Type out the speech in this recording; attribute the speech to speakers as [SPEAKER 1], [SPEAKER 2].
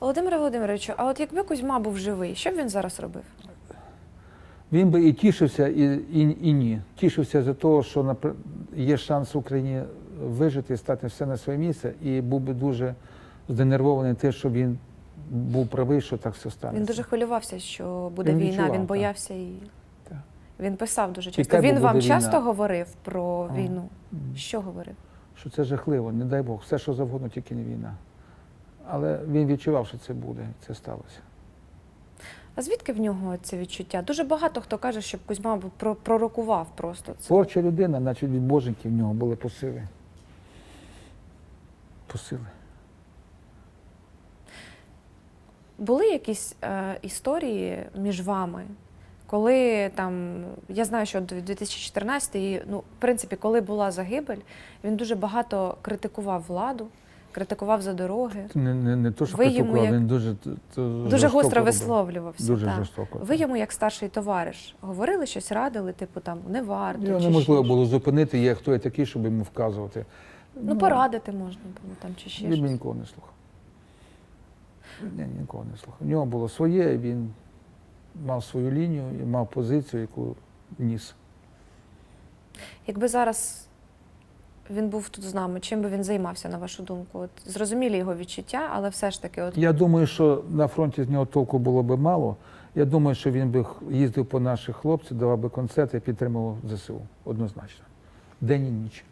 [SPEAKER 1] Володимире Володимировичу, а от якби Кузьма був живий, що б він зараз робив?
[SPEAKER 2] Він би і тішився, і, і, і ні. Тішився за те, що є шанс Україні вижити і стати все на своє місце, і був би дуже зденервований те, що він був правий, що так все станеться.
[SPEAKER 1] Він дуже хвилювався, що буде
[SPEAKER 2] Він
[SPEAKER 1] війна.
[SPEAKER 2] відчував,
[SPEAKER 1] він
[SPEAKER 2] так.
[SPEAKER 1] боявся і
[SPEAKER 2] Так.
[SPEAKER 1] він писав дуже часто. Він вам
[SPEAKER 2] буде
[SPEAKER 1] часто говорив про
[SPEAKER 2] А.
[SPEAKER 1] війну? Що говорив?
[SPEAKER 2] Що це жахливо, не дай Бог, все, що завгодно, тільки не війна. Але він відчував, що це буде, це сталося.
[SPEAKER 1] А звідки в нього це відчуття? Дуже багато хто каже, що Кузьма пророкував просто це.
[SPEAKER 2] Творча людина, наче від боженьків в нього були посили. Посили.
[SPEAKER 1] Були якісь е, історії між вами, коли там, я знаю, що 2014, і, ну, в принципі, коли була загибель, він дуже багато критикував владу, критикував за дороги,
[SPEAKER 2] Не, не, не то, що
[SPEAKER 1] Ви йому
[SPEAKER 2] критикував,
[SPEAKER 1] як-
[SPEAKER 2] він дуже, т- т-
[SPEAKER 1] дуже гостро висловлювався.
[SPEAKER 2] Дуже
[SPEAKER 1] так.
[SPEAKER 2] жорстоко.
[SPEAKER 1] Ви йому, як старший товариш, говорили щось, радили, типу там не варто.
[SPEAKER 2] Його
[SPEAKER 1] чи
[SPEAKER 2] неможливо було зупинити, є хто я такий, щоб йому вказувати.
[SPEAKER 1] щось? Ну, порадити можна було там чи ще
[SPEAKER 2] Він нікого не слухав. Ні, нікого не слухав. У нього було своє, він мав свою лінію і мав позицію, яку ніс.
[SPEAKER 1] Якби зараз він був тут з нами, чим би він займався, на вашу думку? От зрозумілі його відчуття, але все ж таки, от
[SPEAKER 2] Я думаю, що на фронті з нього толку було би мало. Я думаю, що він би їздив по наших хлопців, давав би концерти підтримував ЗСУ однозначно. День і ніч.